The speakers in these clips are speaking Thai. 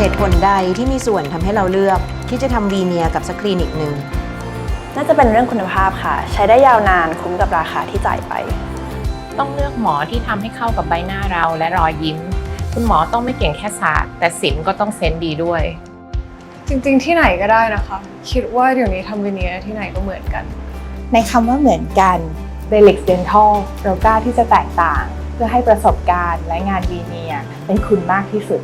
เหตุผลใดที่มีส่วนทำให้เราเลือกที่จะทำวีเนียร์กับสักคลินิกหนึ่ง น่าจะเป็นเรื่องคุณภาพค่ะ ใช้ได้ยาวนานคุ้มกับราคาที่จ่ายไป ต้องเลือกหมอที่ทำให้เข้ากับใบหน้าเราและรอยยิ้ม คุณหมอต้องไม่เก่งแค่ศาสตร์ แต่ศิลป์ก็ต้องเซนส์ดีด้วย จริงๆ ที่ไหนก็ได้นะคะ คิดว่าเดี๋ยวนี้ทำวิเนียร์ที่ไหนก็เหมือนกัน ในคำว่าเหมือนกัน b e l i x Dental เรากล้าที่จะแตกต่าง เพื่อให้ประสบการณ์และงานวีเนียร์เป็นคุณมากที่สุด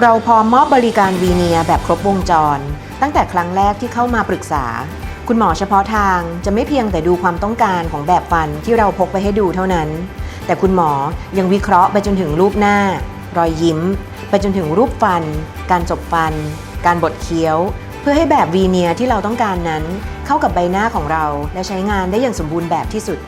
เราพร้อมมอบบริการวีเนียแบบครบวงจร ตั้งแต่ครั้งแรกที่เข้ามาปรึกษา คุณหมอเฉพาะทางจะไม่เพียงแต่ดูความต้องการของแบบฟันที่เราพกไปให้ดูเท่านั้น แต่คุณหมอยังวิเคราะห์ไปจนถึงรูปหน้า รอยยิ้ม ไปจนถึงรูปฟัน การจบฟัน การบดเคี้ยว เพื่อให้แบบวีเนียที่เราต้องการนั้น เข้ากับใบหน้าของเราและใช้งานได้อย่างสมบูรณ์แบบที่สุด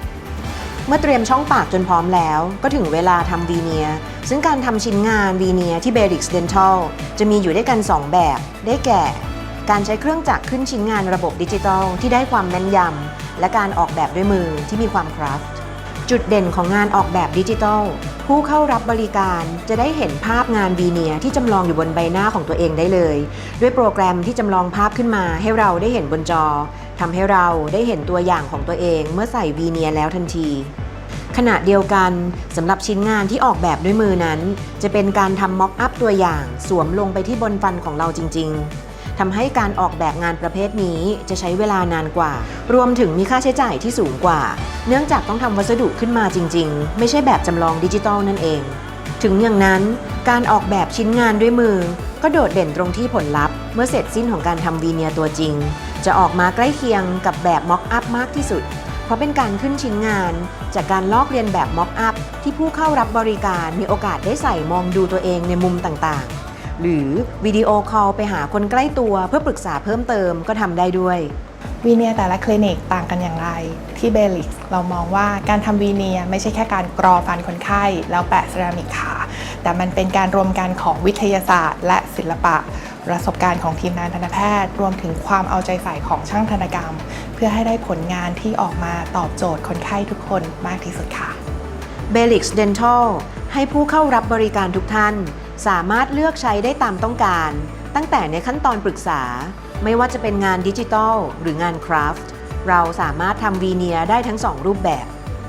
เมื่อเตรียมช่องปากจนพร้อมแล้ว ก็ถึงเวลาทำวีเนีย ซึ่งการทำชิ้นงานวีเนียที่ b e r i x Dental จะมีอยู่ด้วยกัน 2 แบบ ได้แก่ การใช้เครื่องจักรขึ้นชิ้นงานระบบดิจิทัลที่ได้ความแม่นยำ และการออกแบบด้วยมือที่มีความคราฟต์จุดเด่นของงานออกแบบดิจิทัล ผู้เข้ารับบริการจะได้เห็นภาพงานวีเนียที่จำลองอยู่บนใบหน้าของตัวเองได้เลย ด้วยโปรแกรมที่จำลองภาพขึ้นมาให้เราได้เห็นบนจอ ทำให้เราได้เห็นตัวอย่างของตัวเองเมื่อใส่วีเนียร์แล้วทันที ขณะเดียวกันสำหรับชิ้นงานที่ออกแบบด้วยมือนั้น จะเป็นการทำม็อกอัพตัวอย่างสวมลงไปที่บนฟันของเราจริง ๆทำให้การออกแบบงานประเภทนี้จะใช้เวลานานกว่า รวมถึงมีค่าใช้จ่ายที่สูงกว่า เนื่องจากต้องทำวัสดุขึ้นมาจริง ๆ ไม่ใช่แบบจำลองดิจิตอลนั่นเอง ถึงอย่างนั้นการออกแบบชิ้นงานด้วยมือ ก็โดดเด่นตรงที่ผลลัพธ์ เมื่อเสร็จสิ้นของการทำวีเนียร์ตัวจริง จะออกมาใกล้เคียงกับแบบม็อกอัพมากที่สุด เพราะเป็นการขึ้นชิ้นงาน จากการลอกเรียนแบบม็อกอัพที่ผู้เข้ารับบริการมีโอกาสได้ใส่มองดูตัวเองในมุมต่างๆ หรือวิดีโอคอลไปหาคนใกล้ตัวเพื่อปรึกษาเพิ่มเติมก็ทำได้ด้วยวีเนียแต่ละคลินิกต่างกันอย่างไร ที่เบลิกเรามองว่าการทำวีเนียไม่ใช่แค่การกรอฟันคนไข้ แล้วแปะเซรามิกขาแต่มันเป็นการรวมกันของวิทยาศาสตร์ และศิลปะ ประสบการณ์ของทีมงานทันตแพทย์ รวมถึงความเอาใจใส่ของช่างทันตกรรม เพื่อให้ได้ผลงานที่ออกมาตอบโจทย์คนไข้ทุกคนมากที่สุดค่ะ b e l i x Dental ให้ผู้เข้ารับบริการทุกท่าน สามารถเลือกใช้ได้ตามต้องการ ตั้งแต่ในขั้นตอนปรึกษา ไม่ว่าจะเป็นงานดิจิทัล หรืองานคราฟต์เราสามารถทำวีเนียได้ทั้ง2รูปแบบ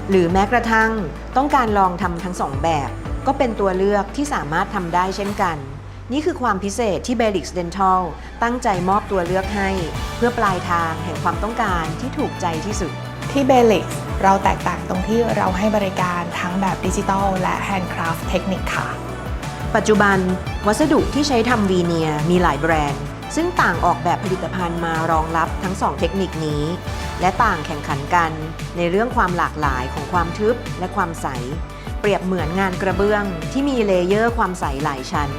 หรือแม้กระทั่งต้องการลองทำทั้ง2แบบ ก็เป็นตัวเลือกที่สามารถทำได้เช่นกัน นี่คือความพิเศษที่ b e l i x Dental ตั้งใจมอบตัวเลือกให้ เพื่อปลายทางแห่งความต้องการที่ถูกใจที่สุด ที่เบลิกเราแตกต่างตรงที่เราให้บริการทั้งแบบดิจิทัลและแฮนด์คราฟต์เทคนิคค่ะ ปัจจุบันวัสดุที่ใช้ทำวีเนียร์มีหลายแบรนด์ ซึ่งต่างออกแบบผลิตภัณฑ์มารองรับทั้ง2เทคนิคนี้ และต่างแข่งขันกันในเรื่องความหลากหลายของความทึบและความใส เปรียบเหมือนงานกระเบื้องที่มีเลเยอร์ความใสหลายชั้น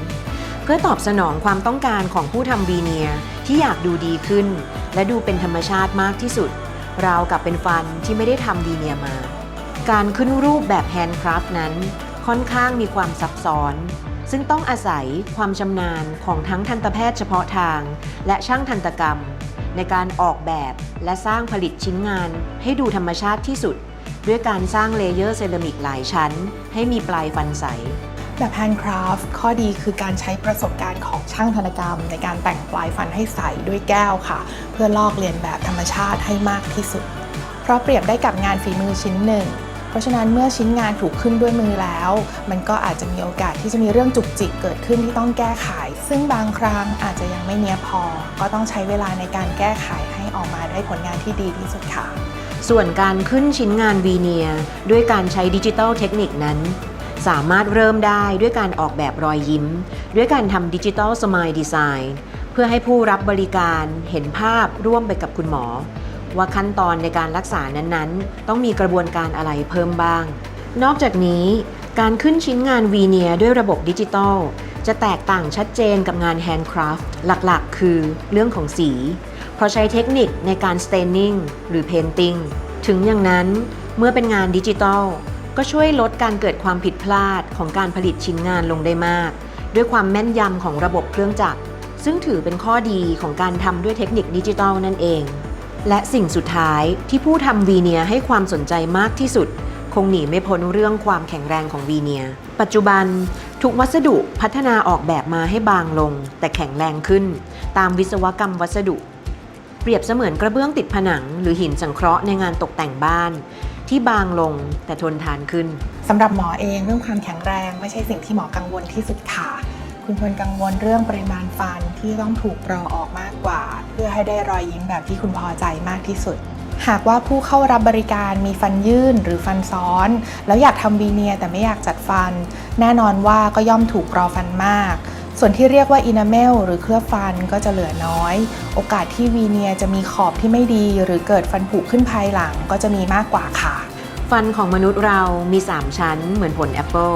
เพื่อตอบสนองความต้องการของผู้ทำวีเนียที่อยากดูดีขึ้น และดูเป็นธรรมชาติมากที่สุด ราวกับเป็นฟันที่ไม่ได้ทำวีเนียมา การขึ้นรูปแบบแฮนด์คราฟต์นั้น ค่อนข้างมีความซับซ้อน ซึ่งต้องอาศัยความชำนาญของทั้งทันตแพทย์เฉพาะทาง และช่างทันตกรรม ในการออกแบบและสร้างผลิตชิ้นงานให้ดูธรรมชาติที่สุด ด้วยการสร้างเลเยอร์เซรามิกหลายชั้น ให้มีปลายฟันใส แบบแฮนด์คราฟต์ข้อดีคือการใช้ประสบการณ์ของช่างธนกรรม ในการแต่งปลายฟันให้ใสด้วยแก้วค่ะ เพื่อลอกเลียนแบบธรรมชาติให้มากที่สุด เพราะเปรียบได้กับงานฝีมือชิ้นหนึ่ง เพราะฉะนั้นเมื่อชิ้นงานถูกขึ้นด้วยมือแล้ว มันก็อาจจะมีโอกาสที่จะมีเรื่องจุกจิกเกิดขึ้นที่ต้องแก้ไข ซึ่งบางครั้งอาจจะยังไม่เนียพอ ก็ต้องใช้เวลาในการแก้ไขให้ออกมาได้ผลงานที่ดีที่สุดค่ะ ส่วนการขึ้นชิ้นงานวีเนียร์ด้วยการใช้ดิจิทัลเทคนิคนั้น สามารถเริ่มได้ด้วยการออกแบบรอยยิ้ม ด้วยการทำดิจิทัลสมายดีไซน์เพื่อให้ผู้รับบริการเห็นภาพร่วมไปกับคุณหมอ ว่าขั้นตอนในการรักษานั้นๆ ต้องมีกระบวนการอะไรเพิ่มบ้าง นอกจากนี้การขึ้นชิ้นงานวีเนียร์ด้วยระบบดิจิทัลจะแตกต่างชัดเจนกับงานแฮนด์คราฟต์หลักๆ คือเรื่องของสี เพราะใช้เทคนิคในการ staining หรือ painting ถึงอย่างนั้นเมื่อเป็นงานดิจิทัล ก็ช่วยลดการเกิดความผิดพลาดของการผลิตชิ้นงานลงได้มาก ด้วยความแม่นยำของระบบเครื่องจักร ซึ่งถือเป็นข้อดีของการทำด้วยเทคนิคดิจิทัลนั่นเอง และสิ่งสุดท้ายที่ผู้ทำวีเนียให้ความสนใจมากที่สุด คงหนีไม่พ้นเรื่องความแข็งแรงของวีเนีย ปัจจุบันทุกวัสดุพัฒนาออกแบบมาให้บางลง แต่แข็งแรงขึ้น ตามวิศวกรรมวัสดุเปรียบเสมือนกระเบื้องติดผนัง หรือหินสังเคราะห์ในงานตกแต่งบ้าน ที่บางลงแต่ทนทานขึ้นสำหรับหมอเองเรื่องความแข็งแรงไม่ใช่สิ่งที่หมอกังวลที่สุดค่ะ คุณควรกังวลเรื่องปริมาณฟันที่ต้องถูกรอออกมากกว่า เพื่อให้ได้รอยยิ้มแบบที่คุณพอใจมากที่สุด หากว่าผู้เข้ารับบริการมีฟันยื่นหรือฟันซ้อน แล้วอยากทำวีเนียแต่ไม่อยากจัดฟัน แน่นอนว่าก็ย่อมถูกรอฟันมาก ส่วนที่เรียกว่าอินาเมลหรือเคลือบฟันก็จะเหลือน้อย โอกาสที่วีเนียจะมีขอบที่ไม่ดี หรือเกิดฟันผุขึ้นภายหลังก็จะมีมากกว่าค่ะ ฟันของมนุษย์เรามี 3 ชั้นเหมือนผลแอปเปิล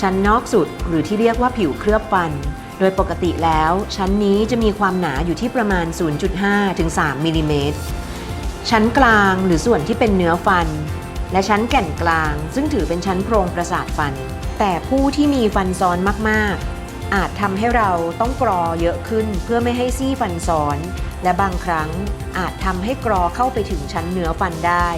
ชั้นนอกสุดหรือที่เรียกว่าผิวเคลือบฟัน โดยปกติแล้ว ชั้นนี้จะมีความหนาอยู่ที่ประมาณ 0.5 ถึง 3มิลลิเมตรชั้นกลางหรือส่วนที่เป็นเนื้อฟัน และชั้นแก่นกลาง ซึ่งถือเป็นชั้นโพรงประสาทฟัน แต่ผู้ที่มีฟันซ้อนมากๆ อาจทำให้เราต้องกรอเยอะขึ้นเพื่อไม่ให้ซี่ฟันซ้อน และบางครั้งอาจทำให้กรอเข้าไปถึงชั้นเนื้อฟันได้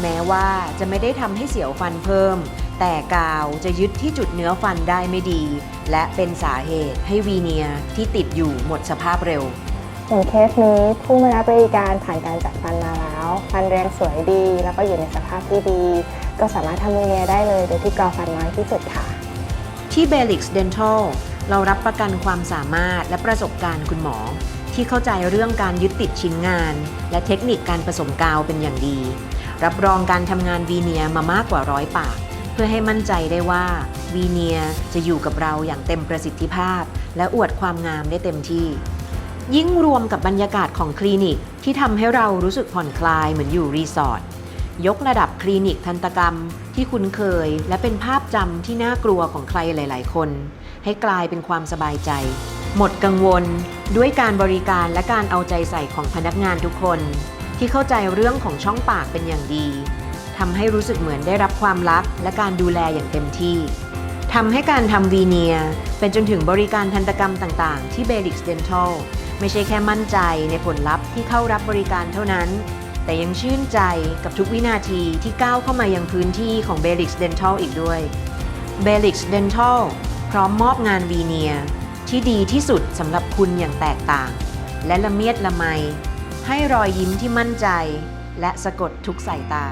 แม้ว่าจะไม่ได้ทำให้เสียวฟันเพิ่ม แต่กาวจะยึดที่จุดเนื้อฟันได้ไม่ดี และเป็นสาเหตุให้วีเนียร์ที่ติดอยู่หมดสภาพเร็วอย่างเคสนี้ผู้มารับบริการผ่านการจัดฟันมาแล้ว ฟันแรงสวยดี แล้วก็อยู่ในสภาพที่ดี ก็สามารถทำวีเนียร์ได้เลยโดยที่กรอฟันน้อยที่สุดค่ะ ที่ Belix Dental เรารับประกันความสามารถและประสบการณ์คุณหมอ ที่เข้าใจเรื่องการยึดติดชิ้นงาน และเทคนิคการผสมกาวเป็นอย่างดี รับรองการทำงานวีเนียมามากกว่าร้อยปาก เพื่อให้มั่นใจได้ว่าวีเนียจะอยู่กับเราอย่างเต็มประสิทธิภาพ และอวดความงามได้เต็มที่ ยิ่งรวมกับบรรยากาศของคลินิกที่ทำให้เรารู้สึกผ่อนคลายเหมือนอยู่รีสอร์ทยกระดับคลินิกทันตกรรมที่คุ้นเคย และเป็นภาพจำที่น่ากลัวของใครหลาย ๆ คน ให้กลายเป็นความสบายใจ หมดกังวลด้วยการบริการและการเอาใจใส่ของพนักงานทุกคน ที่เข้าใจเรื่องของช่องปากเป็นอย่างดีทำให้รู้สึกเหมือนได้รับความรักและการดูแลอย่างเต็มที่ทำให้การทำวีเนียร์เป็นจนถึงบริการทันตกรรมต่าง ๆ ที่ Belix Dental ไม่ใช่แค่มั่นใจในผลลัพธ์ที่เข้ารับบริการเท่านั้น แต่ยังชื่นใจกับทุกวินาทีที่ก้าวเข้ามายังพื้นที่ของ Belix Dental อีกด้วย Belix Dental ร้อมมอบงานวีเนียร์ที่ดีที่สุดสำหรับคุณอย่างแตกต่าง และละเมียดละไม ให้รอยยิ้มที่มั่นใจ และสะกดทุกสายตา